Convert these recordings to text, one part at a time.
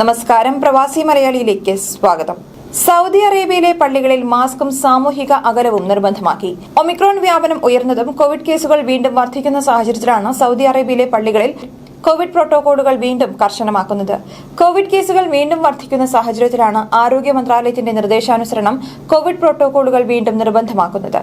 നമസ്കാരം. പ്രവാസി മലയാളിയിലേക്ക് സ്വാഗതം. സൗദി അറേബ്യയിലെ പള്ളികളിൽ മാസ്കും സാമൂഹിക അകലവും നിർബന്ധമാക്കി. ഒമിക്രോൺ വ്യാപനം ഉയർന്നതും കോവിഡ് കേസുകൾ വീണ്ടും വർദ്ധിക്കുന്ന സാഹചര്യത്തിലാണ് സൗദി അറേബ്യയിലെ പള്ളികളിൽ കോവിഡ് പ്രോട്ടോകോളുകൾ വീണ്ടും കർശനമാക്കുന്നത്. കോവിഡ് കേസുകൾ വീണ്ടും വർദ്ധിക്കുന്ന സാഹചര്യത്തിലാണ് ആരോഗ്യ മന്ത്രാലയത്തിന്റെ നിർദ്ദേശാനുസരണം കോവിഡ് പ്രോട്ടോകോളുകൾ വീണ്ടും നിർബന്ധമാക്കുന്നത്.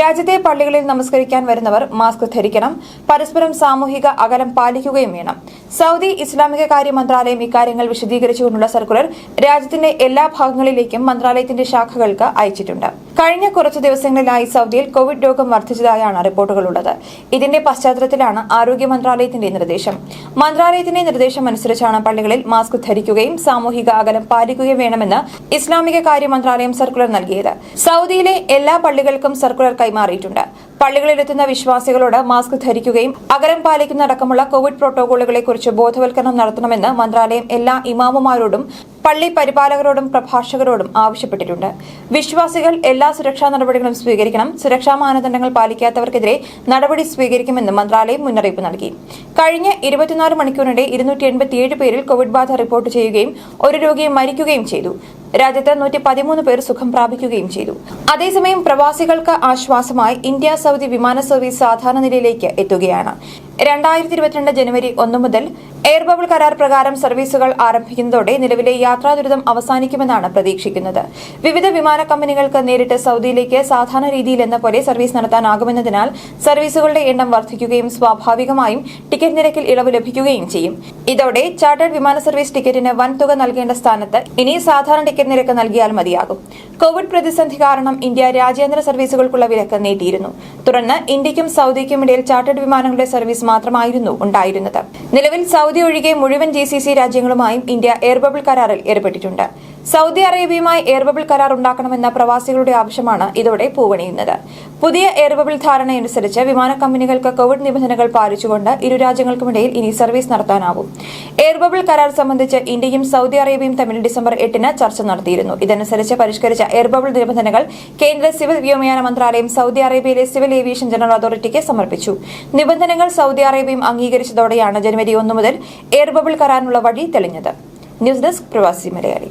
രാജ്യത്തെ പള്ളികളിൽ നമസ്കരിക്കാൻ വരുന്നവർ മാസ്ക് ധരിക്കണം പരസ്പരം സാമൂഹിക അകലം പാലിക്കുകയും വേണം. സൗദി ഇസ്ലാമിക കാര്യ മന്ത്രാലയം ഇക്കാര്യങ്ങൾ വിശദീകരിച്ചുകൊണ്ടുള്ള സർക്കുലർ രാജ്യത്തിന്റെ എല്ലാ ഭാഗങ്ങളിലേക്കും മന്ത്രാലയത്തിന്റെ ശാഖകൾക്ക് അയച്ചിട്ടുണ്ട്. കഴിഞ്ഞ കുറച്ച് ദിവസങ്ങളിലായി സൗദിയിൽ കോവിഡ് രോഗം വർദ്ധിച്ചതായാണ് റിപ്പോർട്ടുകളുള്ളത്. ഇതിന്റെ പശ്ചാത്തലത്തിലാണ് ആരോഗ്യ മന്ത്രാലയത്തിന്റെ നിർദ്ദേശം. മന്ത്രാലയത്തിന്റെ നിർദ്ദേശം അനുസരിച്ചാണ് പള്ളികളിൽ മാസ്ക് ധരിക്കുകയും സാമൂഹിക അകലം പാലിക്കുകയും വേണമെന്ന് ഇസ്ലാമിക കാര്യ മന്ത്രാലയം സർക്കുലർ നൽകിയത്. സൗദിയിലെ എല്ലാ പള്ളികൾക്കും സർക്കുലർ കൈമാറിയിട്ടുണ്ട്. പള്ളികളിലെത്തുന്ന വിശ്വാസികളോട് മാസ്ക് ധരിക്കുകയും അകലം പാലിക്കുന്നതടക്കമുള്ള കോവിഡ് പ്രോട്ടോകോളുകളെ കുറിച്ച് ബോധവൽക്കരണം നടത്തണമെന്ന് മന്ത്രാലയം എല്ലാ ഇമാമുമാരോടും പള്ളി പരിപാലകരോടും പ്രഭാഷകരോടും ആവശ്യപ്പെട്ടിട്ടുണ്ട്. വിശ്വാസികൾ എല്ലാ സുരക്ഷാ നടപടികളും സ്വീകരിക്കണം. സുരക്ഷാ മാനദണ്ഡങ്ങൾ പാലിക്കാത്തവർക്കെതിരെ നടപടി സ്വീകരിക്കുമെന്ന് മന്ത്രാലയം മുന്നറിയിപ്പ് നൽകി. കഴിഞ്ഞ ഇരുപത്തിനാല് മണിക്കൂറിനിടെ ഇരുന്നൂറ്റി എൺപത്തിയേഴ് പേരിൽ കോവിഡ് ബാധ റിപ്പോർട്ട് ചെയ്യുകയും ഒരു രോഗിയെ മരിക്കുകയും ചെയ്തു. രാജ്യത്ത് നൂറ്റി പതിമൂന്ന് പേർ സുഖം പ്രാപിക്കുകയും ചെയ്തു. അതേസമയം പ്രവാസികൾക്ക് ആശ്വാസമായി ഇന്ത്യ സൗദി വിമാന സർവീസ് സാധാരണ നിലയിലേക്ക് എത്തുകയാണ്. രണ്ടായിരത്തി ഇരുപത്തിരണ്ട് ജനുവരി ഒന്ന് മുതൽ എയർ ബബിൾ കരാർ പ്രകാരം സർവീസുകൾ ആരംഭിക്കുന്നതോടെ നിലവിലെ യാത്രാ ദുരിതം അവസാനിക്കുമെന്നാണ് പ്രതീക്ഷിക്കുന്നത്. വിവിധ വിമാന കമ്പനികൾക്ക് നേരിട്ട് സൗദിയിലേക്ക് സാധാരണ രീതിയിൽ എന്ന പോലെ സർവീസ് നടത്താനാകുമെന്നതിനാൽ സർവീസുകളുടെ എണ്ണം വർദ്ധിക്കുകയും സ്വാഭാവികമായും ടിക്കറ്റ് നിരക്കിൽ ഇളവ് ലഭിക്കുകയും ചെയ്യും. ഇതോടെ ചാർട്ടേഡ് വിമാന സർവീസ് ടിക്കറ്റിന് വൻ തുക നൽകേണ്ട സ്ഥാനത്ത് ഇനി സാധാരണ ടിക്കറ്റ് നിരക്ക് നൽകിയാൽ മതിയാകും. കോവിഡ് പ്രതിസന്ധി കാരണം ഇന്ത്യ രാജ്യാന്തര സർവീസുകൾക്കുള്ള വിലക്ക് നീട്ടിയിരുന്നു. തുടർന്ന് ഇന്ത്യക്കും സൗദിക്കും ഇടയിൽ ചാർട്ടേഡ് വിമാനങ്ങളുടെ സർവീസ് മാത്രമായിരുന്നു ഉണ്ടായിരുന്നത്. നിലവിൽ സൗദി ഒഴികെ മുഴുവൻ ജി സി സി രാജ്യങ്ങളുമായും ഇന്ത്യ എയർ ബബിൾ കരാറിൽ ഏർപ്പെട്ടിട്ടുണ്ട്. സൗദി അറേബ്യയുമായി എയർ ബബിൾ കരാർ ഉണ്ടാക്കണമെന്ന പ്രവാസികളുടെ ആവശ്യമാണ് ഇതോടെ പൂവണിയുന്നത്. പുതിയ എയർ ബബിൾ ധാരണയനുസരിച്ച് വിമാന കമ്പനികൾക്ക് കോവിഡ് നിബന്ധനകൾ പാലിച്ചുകൊണ്ട് ഇരു രാജ്യങ്ങൾക്കുമിടയിൽ ഇനി സർവീസ് നടത്താനാവും. എയർ ബബിൾ കരാർ സംബന്ധിച്ച് ഇന്ത്യയും സൗദി അറേബ്യയും തമ്മിൽ ഡിസംബർ എട്ടിന് ചർച്ച നടത്തിയിരുന്നു. ഇതനുസരിച്ച് പരിഷ്കരിച്ച എയർ ബബിൾ നിബന്ധനകൾ കേന്ദ്ര സിവിൽ വ്യോമയാന മന്ത്രാലയം സൗദി അറേബ്യയിലെ സിവിൽ ഏവിയേഷൻ ജനറൽ അതോറിറ്റിക്ക് സമർപ്പിച്ചു. നിബന്ധനകൾ സൗദി അറേബ്യയും അംഗീകരിച്ചതോടെയാണ് ജനുവരി ഒന്ന് മുതൽ എയർ ബബിൾ കരാറിനുള്ള വഴി തെളിഞ്ഞത്. ന്യൂസ് ഡെസ്ക് പ്രവാസി മലയാളി.